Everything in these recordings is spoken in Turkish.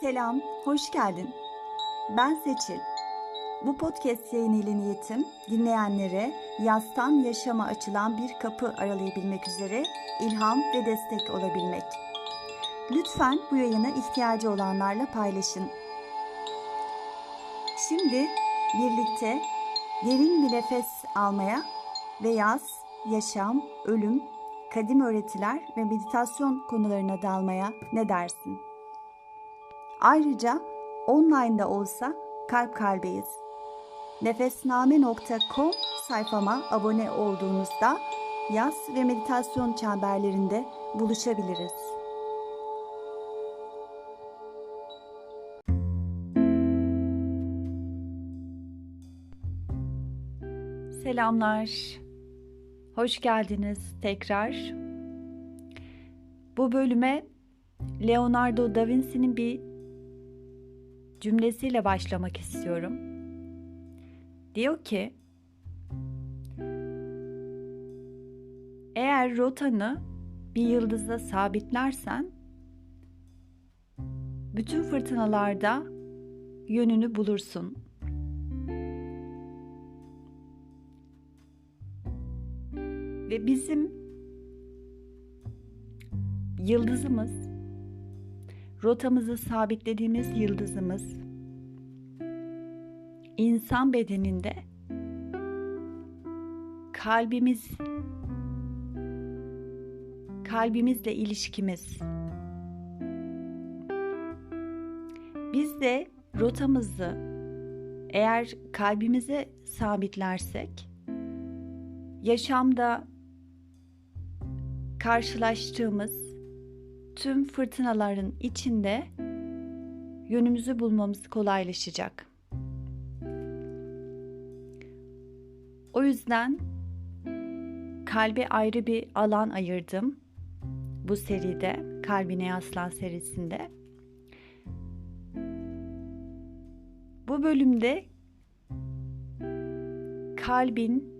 Selam, hoş geldin. Ben Seçil. Bu podcast yayını ile niyetim dinleyenlere yastan yaşama açılan bir kapı aralayabilmek üzere ilham ve destek olabilmek. Lütfen bu yayını ihtiyacı olanlarla paylaşın. Şimdi birlikte derin bir nefes almaya ve yaz, yaşam, ölüm, kadim öğretiler ve meditasyon konularına dalmaya ne dersin? Ayrıca online'da olsa kalp kalbeyiz. Nefesname.com sayfama abone olduğunuzda yaz ve meditasyon çemberlerinde buluşabiliriz. Selamlar. Hoş geldiniz tekrar. Bu bölüme Leonardo da Vinci'nin bir cümlesiyle başlamak istiyorum. Diyor ki, eğer rotanı bir yıldıza sabitlersen, bütün fırtınalarda yönünü bulursun. Ve bizim yıldızımız, rotamızı sabitlediğimiz yıldızımız insan bedeninde kalbimiz kalbimizle ilişkimiz. Biz de rotamızı eğer kalbimize sabitlersek yaşamda karşılaştığımız tüm fırtınaların içinde yönümüzü bulmamız kolaylaşacak. O yüzden kalbe ayrı bir alan ayırdım bu seride, Kalbine Yaslan serisinde. Bu bölümde kalbin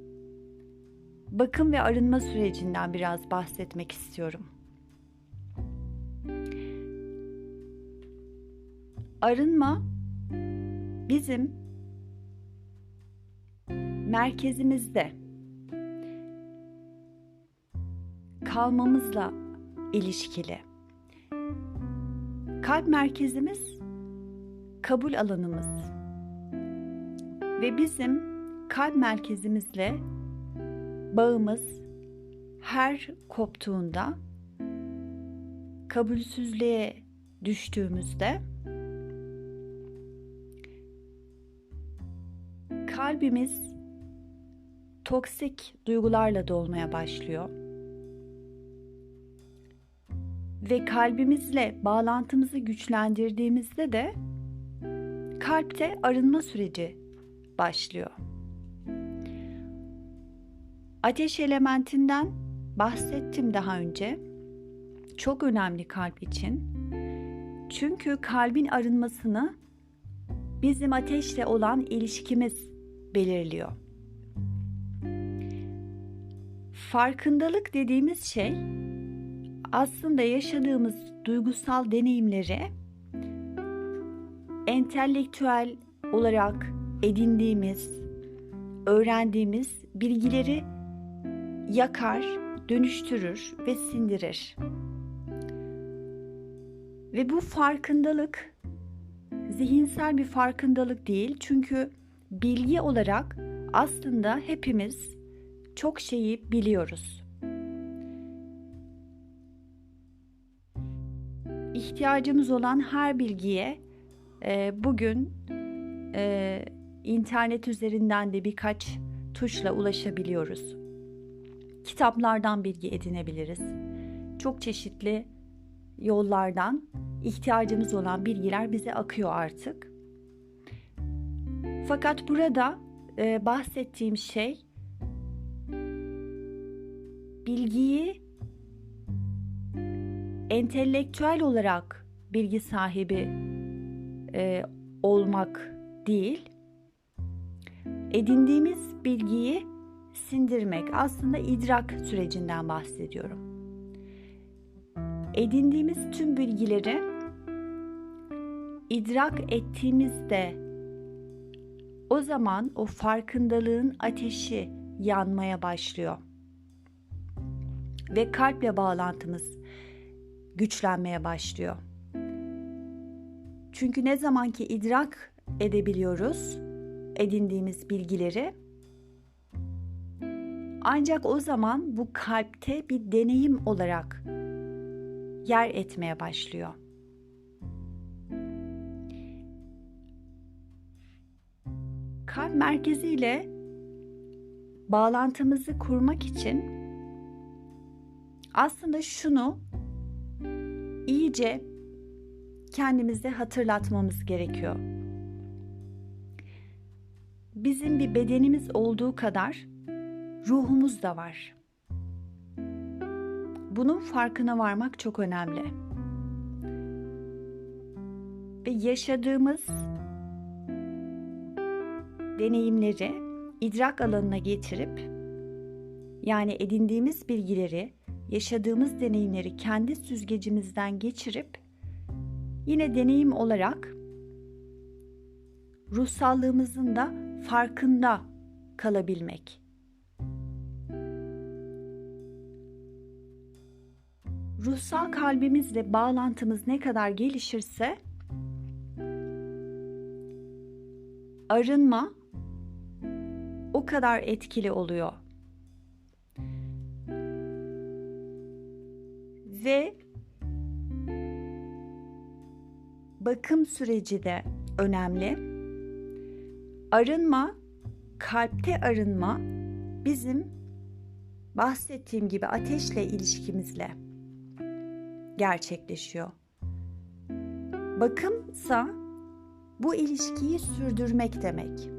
bakım ve arınma sürecinden biraz bahsetmek istiyorum. Arınma bizim merkezimizde kalmamızla ilişkili. Kalp merkezimiz kabul alanımız. Ve bizim kalp merkezimizle bağımız her koptuğunda kabulsüzlüğe düştüğümüzde kalbimiz toksik duygularla dolmaya başlıyor. Ve kalbimizle bağlantımızı güçlendirdiğimizde de kalpte arınma süreci başlıyor. Ateş elementinden bahsettim daha önce. Çok önemli kalp için. Çünkü kalbin arınmasını bizim ateşle olan ilişkimiz belirliyor. Farkındalık dediğimiz şey aslında yaşadığımız duygusal deneyimleri entelektüel olarak edindiğimiz, öğrendiğimiz bilgileri yakar, dönüştürür ve sindirir. Ve bu farkındalık zihinsel bir farkındalık değil. Çünkü bilgi olarak aslında hepimiz çok şeyi biliyoruz. İhtiyacımız olan her bilgiye e, bugün e, internet üzerinden de birkaç tuşla ulaşabiliyoruz. Kitaplardan bilgi edinebiliriz. Çok çeşitli yollardan ihtiyacımız olan bilgiler bize akıyor artık. Fakat burada e, bahsettiğim şey bilgiyi entelektüel olarak bilgi sahibi e, olmak değil, edindiğimiz bilgiyi sindirmek. Aslında idrak sürecinden bahsediyorum. Edindiğimiz tüm bilgileri idrak ettiğimizde o zaman o farkındalığın ateşi yanmaya başlıyor. Ve kalple bağlantımız güçlenmeye başlıyor. Çünkü ne zaman ki idrak edebiliyoruz edindiğimiz bilgileri ancak o zaman bu kalpte bir deneyim olarak yer etmeye başlıyor. Kalp merkeziyle bağlantımızı kurmak için aslında şunu iyice kendimize hatırlatmamız gerekiyor. Bizim bir bedenimiz olduğu kadar ruhumuz da var. Bunun farkına varmak çok önemli. Ve yaşadığımız deneyimleri idrak alanına getirip yani edindiğimiz bilgileri, yaşadığımız deneyimleri kendi süzgecimizden geçirip yine deneyim olarak ruhsallığımızın da farkında kalabilmek. Ruhsal kalbimizle bağlantımız ne kadar gelişirse arınma o kadar etkili oluyor. Ve bakım süreci de önemli. Arınma, kalpte arınma bizim bahsettiğim gibi ateşle ilişkimizle gerçekleşiyor. Bakımsa bu ilişkiyi sürdürmek demek.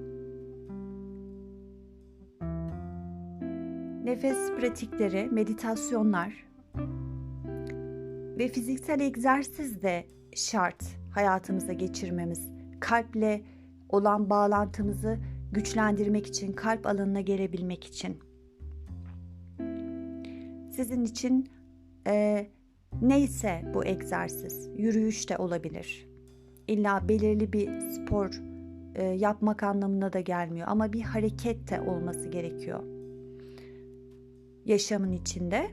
Nefes pratikleri, meditasyonlar ve fiziksel egzersiz de şart hayatımıza geçirmemiz. Kalple olan bağlantımızı güçlendirmek için, kalp alanına gelebilmek için. Sizin için e, neyse bu egzersiz, yürüyüş de olabilir. İlla belirli bir spor e, yapmak anlamına da gelmiyor ama bir hareket de olması gerekiyor. Yaşamın içinde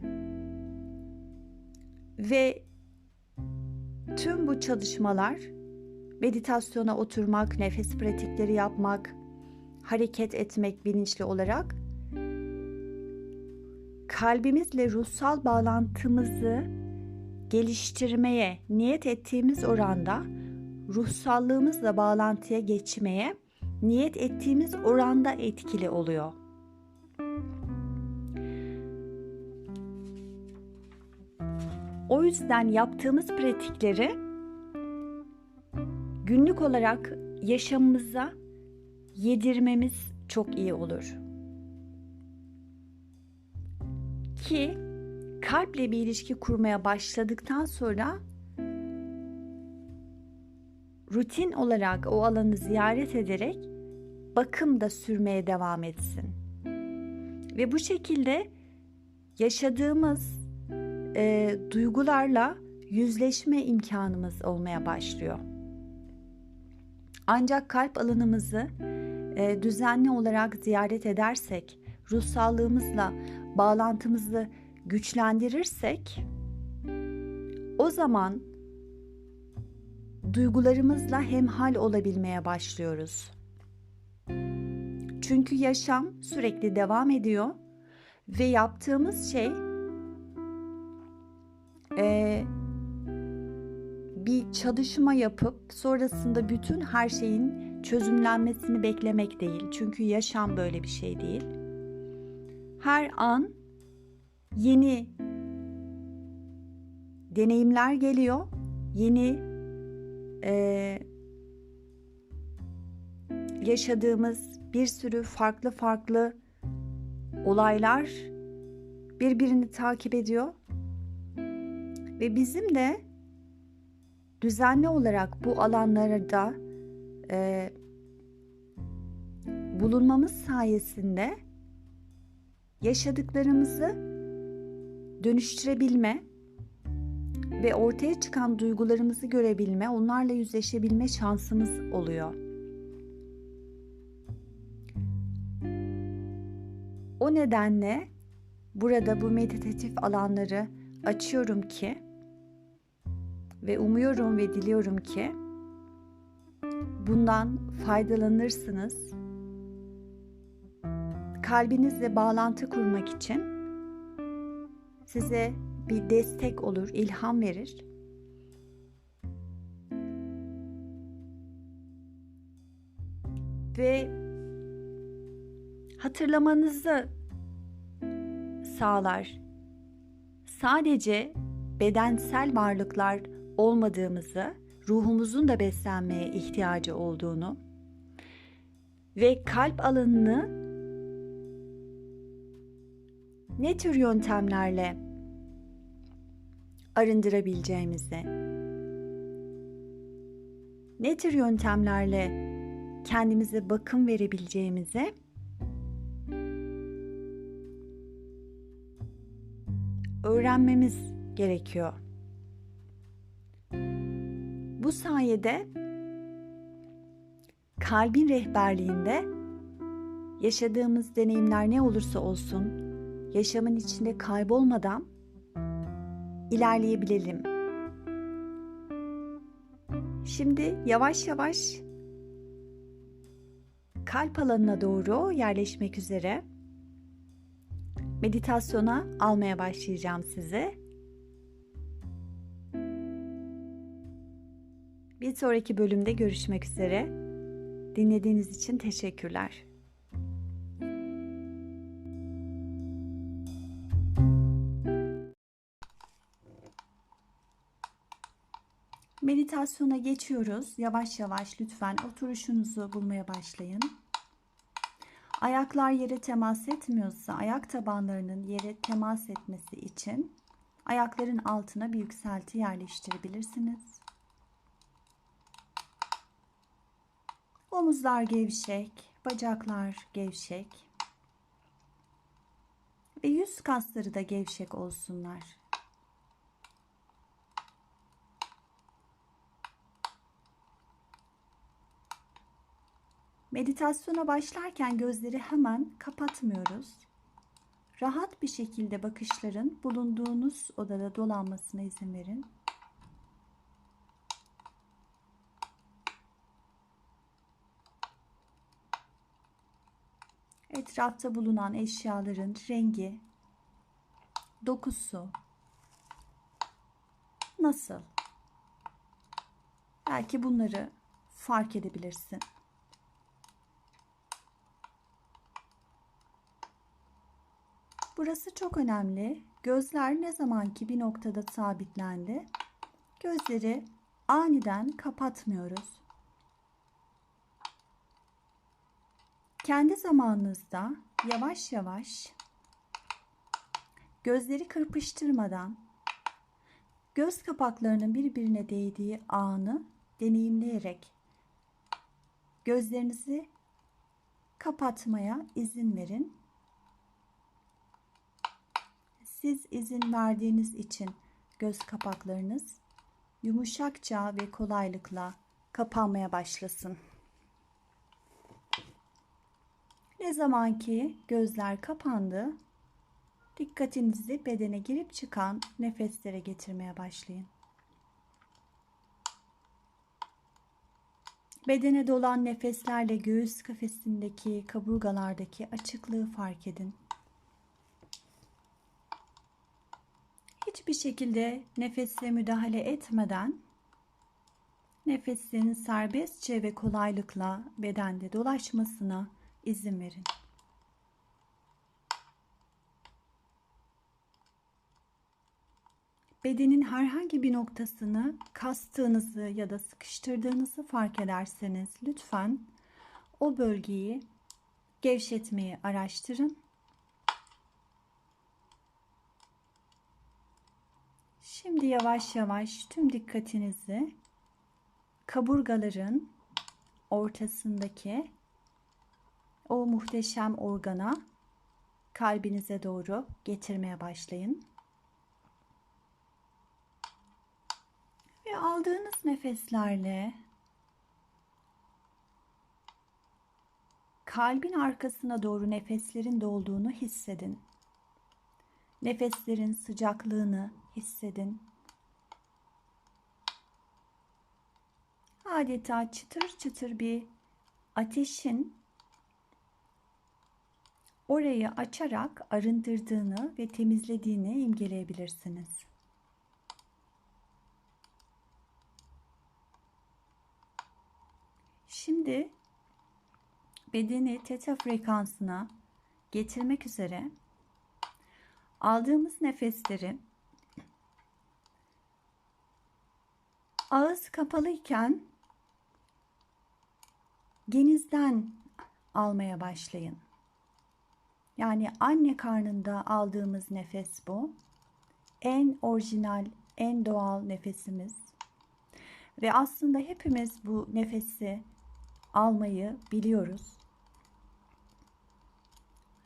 ve tüm bu çalışmalar meditasyona oturmak, nefes pratikleri yapmak, hareket etmek bilinçli olarak kalbimizle ruhsal bağlantımızı geliştirmeye niyet ettiğimiz oranda ruhsallığımızla bağlantıya geçmeye niyet ettiğimiz oranda etkili oluyor. O yüzden yaptığımız pratikleri günlük olarak yaşamımıza yedirmemiz çok iyi olur. Ki kalple bir ilişki kurmaya başladıktan sonra rutin olarak o alanı ziyaret ederek bakım da sürmeye devam etsin. Ve bu şekilde yaşadığımız e, duygularla yüzleşme imkanımız olmaya başlıyor. Ancak kalp alanımızı e, düzenli olarak ziyaret edersek, ruhsallığımızla bağlantımızı güçlendirirsek o zaman duygularımızla hemhal olabilmeye başlıyoruz. Çünkü yaşam sürekli devam ediyor ve yaptığımız şey e, bir çalışma yapıp sonrasında bütün her şeyin çözümlenmesini beklemek değil. Çünkü yaşam böyle bir şey değil. Her an yeni deneyimler geliyor, yeni e, yaşadığımız bir sürü farklı farklı olaylar birbirini takip ediyor ve bizim de düzenli olarak bu alanlarda e, bulunmamız sayesinde yaşadıklarımızı dönüştürebilme ve ortaya çıkan duygularımızı görebilme, onlarla yüzleşebilme şansımız oluyor. O nedenle burada bu meditatif alanları açıyorum ki ve umuyorum ve diliyorum ki bundan faydalanırsınız. Kalbinizle bağlantı kurmak için size bir destek olur, ilham verir. Ve hatırlamanızı sağlar. Sadece bedensel varlıklar olmadığımızı, ruhumuzun da beslenmeye ihtiyacı olduğunu ve kalp alanını ne tür yöntemlerle arındırabileceğimizi, ne tür yöntemlerle kendimize bakım verebileceğimizi öğrenmemiz gerekiyor. Bu sayede kalbin rehberliğinde yaşadığımız deneyimler ne olursa olsun yaşamın içinde kaybolmadan ilerleyebilelim. Şimdi yavaş yavaş kalp alanına doğru yerleşmek üzere meditasyona almaya başlayacağım sizi. Bir sonraki bölümde görüşmek üzere. Dinlediğiniz için teşekkürler. Meditasyona geçiyoruz. Yavaş yavaş lütfen oturuşunuzu bulmaya başlayın. Ayaklar yere temas etmiyorsa ayak tabanlarının yere temas etmesi için ayakların altına bir yükselti yerleştirebilirsiniz. Omuzlar gevşek, bacaklar gevşek ve yüz kasları da gevşek olsunlar. Meditasyona başlarken gözleri hemen kapatmıyoruz. Rahat bir şekilde bakışların bulunduğunuz odada dolanmasına izin verin. Etrafta bulunan eşyaların rengi, dokusu nasıl? Belki bunları fark edebilirsin. Burası çok önemli. Gözler ne zamanki bir noktada sabitlendi. Gözleri aniden kapatmıyoruz. Kendi zamanınızda yavaş yavaş gözleri kırpıştırmadan göz kapaklarının birbirine değdiği anı deneyimleyerek gözlerinizi kapatmaya izin verin siz izin verdiğiniz için göz kapaklarınız yumuşakça ve kolaylıkla kapanmaya başlasın. Ne zaman ki gözler kapandı, dikkatinizi bedene girip çıkan nefeslere getirmeye başlayın. Bedene dolan nefeslerle göğüs kafesindeki kaburgalardaki açıklığı fark edin. hiçbir şekilde nefese müdahale etmeden nefesin serbestçe ve kolaylıkla bedende dolaşmasına izin verin. Bedenin herhangi bir noktasını kastığınızı ya da sıkıştırdığınızı fark ederseniz lütfen o bölgeyi gevşetmeyi araştırın Şimdi yavaş yavaş tüm dikkatinizi kaburgaların ortasındaki o muhteşem organa kalbinize doğru getirmeye başlayın. Ve aldığınız nefeslerle kalbin arkasına doğru nefeslerin dolduğunu hissedin. Nefeslerin sıcaklığını hissedin. Adeta çıtır çıtır bir ateşin orayı açarak arındırdığını ve temizlediğini imgeleyebilirsiniz. Şimdi bedeni teta frekansına getirmek üzere aldığımız nefesleri ağız kapalıyken genizden almaya başlayın. Yani anne karnında aldığımız nefes bu. En orijinal, en doğal nefesimiz. Ve aslında hepimiz bu nefesi almayı biliyoruz.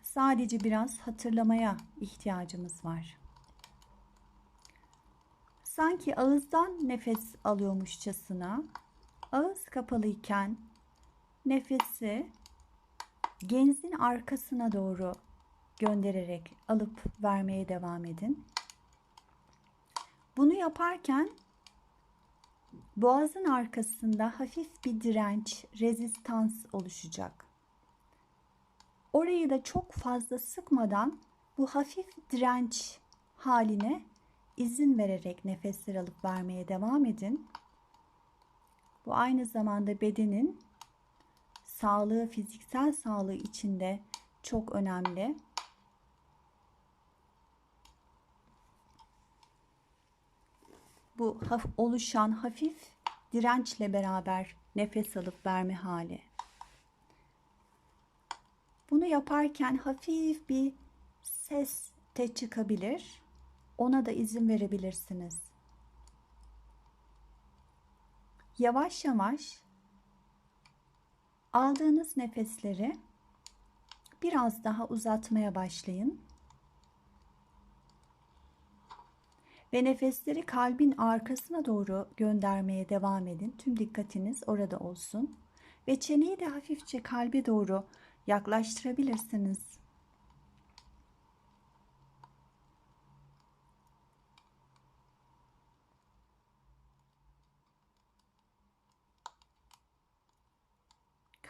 Sadece biraz hatırlamaya ihtiyacımız var. Sanki ağızdan nefes alıyormuşçasına ağız kapalıyken nefesi genzin arkasına doğru göndererek alıp vermeye devam edin. Bunu yaparken boğazın arkasında hafif bir direnç, rezistans oluşacak. Orayı da çok fazla sıkmadan bu hafif direnç haline izin vererek nefesler alıp vermeye devam edin. Bu aynı zamanda bedenin sağlığı, fiziksel sağlığı içinde çok önemli. Bu oluşan hafif dirençle beraber nefes alıp verme hali. Bunu yaparken hafif bir ses de çıkabilir. Ona da izin verebilirsiniz. Yavaş yavaş aldığınız nefesleri biraz daha uzatmaya başlayın. Ve nefesleri kalbin arkasına doğru göndermeye devam edin. Tüm dikkatiniz orada olsun. Ve çeneyi de hafifçe kalbe doğru yaklaştırabilirsiniz.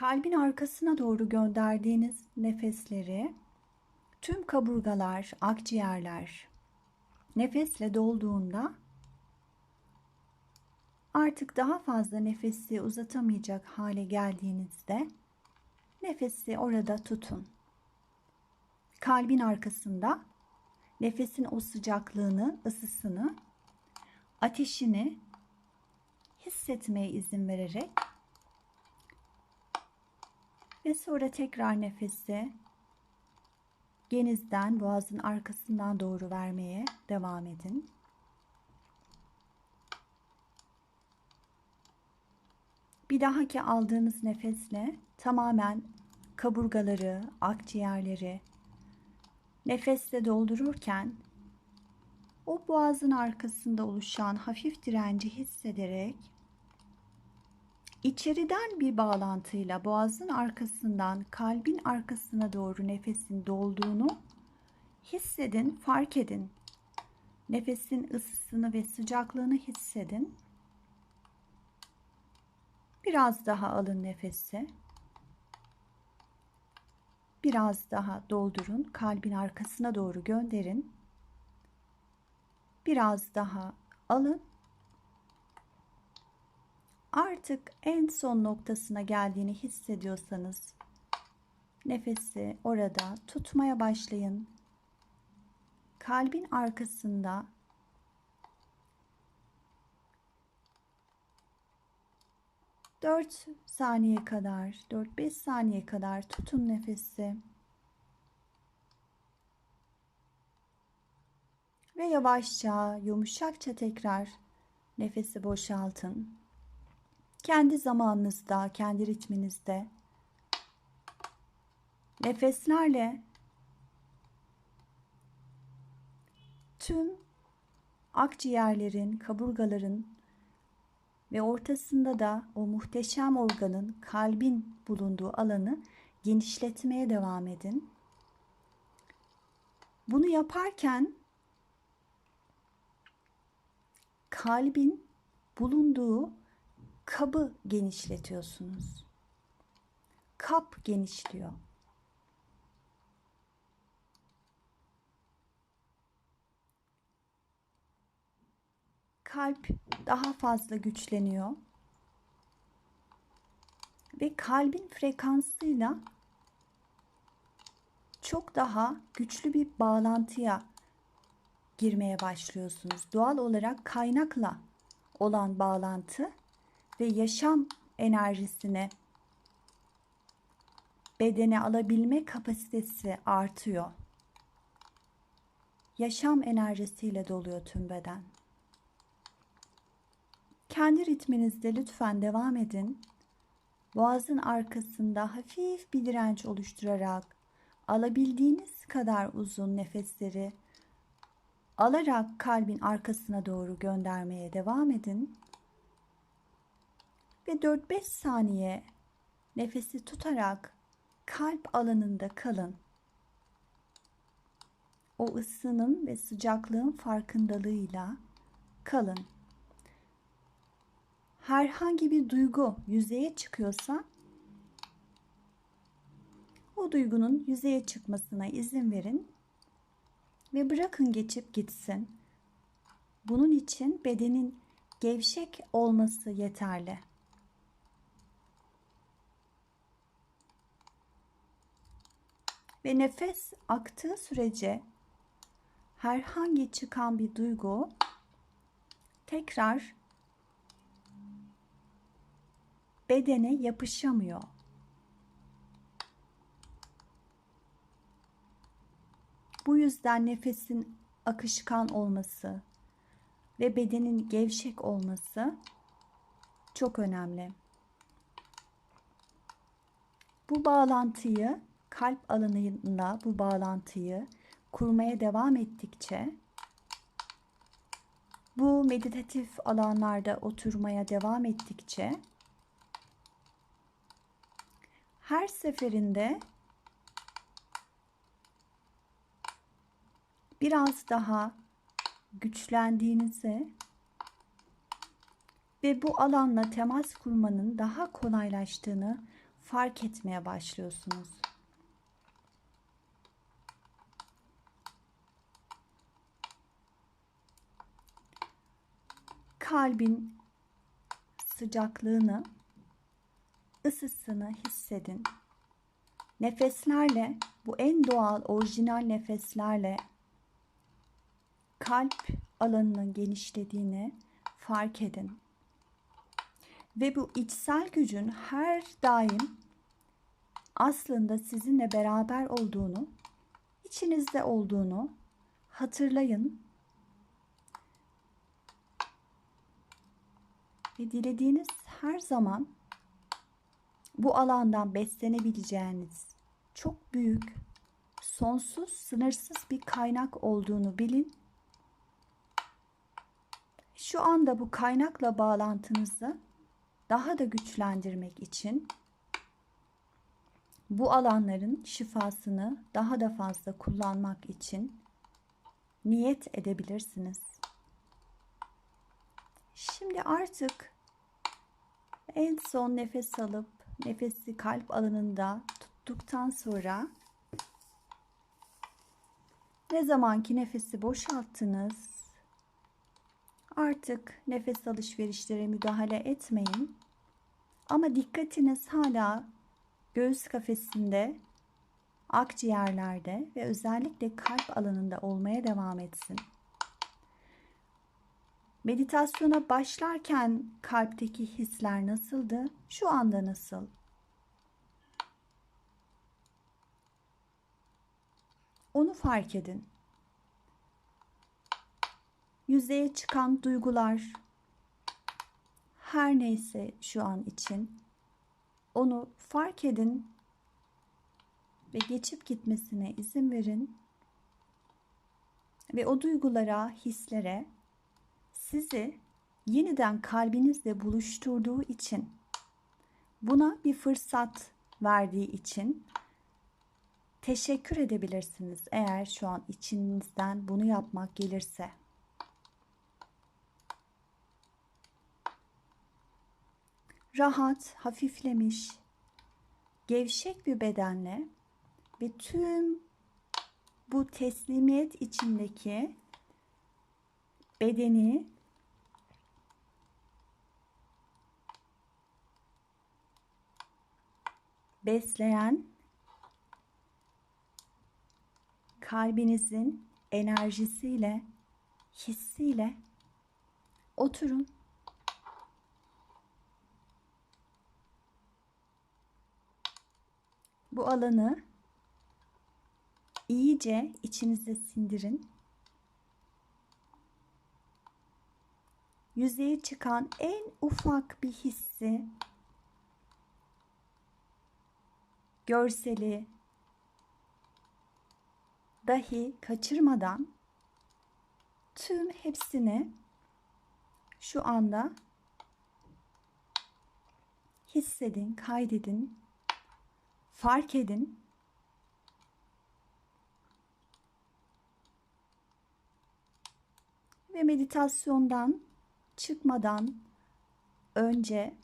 Kalbin arkasına doğru gönderdiğiniz nefesleri tüm kaburgalar, akciğerler nefesle dolduğunda artık daha fazla nefesi uzatamayacak hale geldiğinizde nefesi orada tutun. Kalbin arkasında nefesin o sıcaklığını, ısısını, ateşini hissetmeye izin vererek ve sonra tekrar nefesi genizden boğazın arkasından doğru vermeye devam edin. Bir dahaki aldığınız nefesle tamamen kaburgaları, akciğerleri nefesle doldururken o boğazın arkasında oluşan hafif direnci hissederek İçeriden bir bağlantıyla boğazın arkasından kalbin arkasına doğru nefesin dolduğunu hissedin, fark edin. Nefesin ısısını ve sıcaklığını hissedin. Biraz daha alın nefesi. Biraz daha doldurun. Kalbin arkasına doğru gönderin. Biraz daha alın artık en son noktasına geldiğini hissediyorsanız nefesi orada tutmaya başlayın. Kalbin arkasında Dört saniye kadar, dört beş saniye kadar tutun nefesi. Ve yavaşça, yumuşakça tekrar nefesi boşaltın. Kendi zamanınızda, kendi ritminizde nefeslerle tüm akciğerlerin, kaburgaların ve ortasında da o muhteşem organın kalbin bulunduğu alanı genişletmeye devam edin. Bunu yaparken kalbin bulunduğu kabı genişletiyorsunuz. Kap genişliyor. Kalp daha fazla güçleniyor. Ve kalbin frekansıyla çok daha güçlü bir bağlantıya girmeye başlıyorsunuz. Doğal olarak kaynakla olan bağlantı ve yaşam enerjisini bedene alabilme kapasitesi artıyor. Yaşam enerjisiyle doluyor tüm beden. Kendi ritminizde lütfen devam edin. Boğazın arkasında hafif bir direnç oluşturarak alabildiğiniz kadar uzun nefesleri alarak kalbin arkasına doğru göndermeye devam edin. Ve 4-5 saniye nefesi tutarak kalp alanında kalın. O ısının ve sıcaklığın farkındalığıyla kalın. Herhangi bir duygu yüzeye çıkıyorsa o duygunun yüzeye çıkmasına izin verin ve bırakın geçip gitsin. Bunun için bedenin gevşek olması yeterli. Ve nefes aktığı sürece herhangi çıkan bir duygu tekrar bedene yapışamıyor. Bu yüzden nefesin akışkan olması ve bedenin gevşek olması çok önemli. Bu bağlantıyı kalp alanıyla bu bağlantıyı kurmaya devam ettikçe bu meditatif alanlarda oturmaya devam ettikçe her seferinde biraz daha güçlendiğinizi ve bu alanla temas kurmanın daha kolaylaştığını fark etmeye başlıyorsunuz. Kalbin sıcaklığını, ısısını hissedin. Nefeslerle, bu en doğal, orijinal nefeslerle kalp alanının genişlediğini fark edin. Ve bu içsel gücün her daim aslında sizinle beraber olduğunu, içinizde olduğunu hatırlayın. Ve dilediğiniz her zaman bu alandan beslenebileceğiniz çok büyük, sonsuz, sınırsız bir kaynak olduğunu bilin şu anda bu kaynakla bağlantınızı daha da güçlendirmek için bu alanların şifasını daha da fazla kullanmak için niyet edebilirsiniz. Şimdi artık en son nefes alıp nefesi kalp alanında tuttuktan sonra ne zamanki nefesi boşalttınız Artık nefes alışverişlere müdahale etmeyin. Ama dikkatiniz hala göğüs kafesinde, akciğerlerde ve özellikle kalp alanında olmaya devam etsin. Meditasyona başlarken kalpteki hisler nasıldı? Şu anda nasıl? Onu fark edin yüzeye çıkan duygular her neyse şu an için onu fark edin ve geçip gitmesine izin verin ve o duygulara, hislere sizi yeniden kalbinizle buluşturduğu için, buna bir fırsat verdiği için teşekkür edebilirsiniz eğer şu an içinizden bunu yapmak gelirse. Rahat, hafiflemiş, gevşek bir bedenle ve tüm bu teslimiyet içindeki bedeni besleyen kalbinizin enerjisiyle, hissiyle oturun. Bu alanı iyice içinize sindirin. Yüzeye çıkan en ufak bir hissi, görseli dahi kaçırmadan tüm hepsini şu anda hissedin, kaydedin, fark edin. Ve meditasyondan çıkmadan önce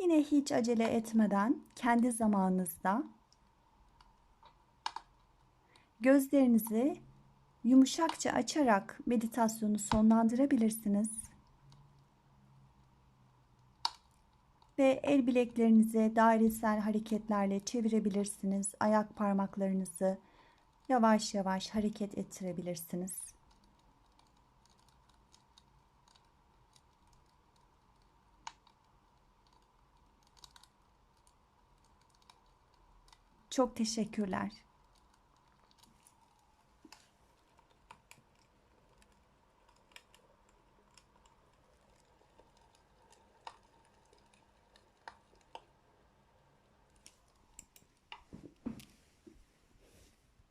yine hiç acele etmeden kendi zamanınızda gözlerinizi yumuşakça açarak meditasyonu sonlandırabilirsiniz. Ve el bileklerinizi dairesel hareketlerle çevirebilirsiniz. Ayak parmaklarınızı yavaş yavaş hareket ettirebilirsiniz. Çok teşekkürler.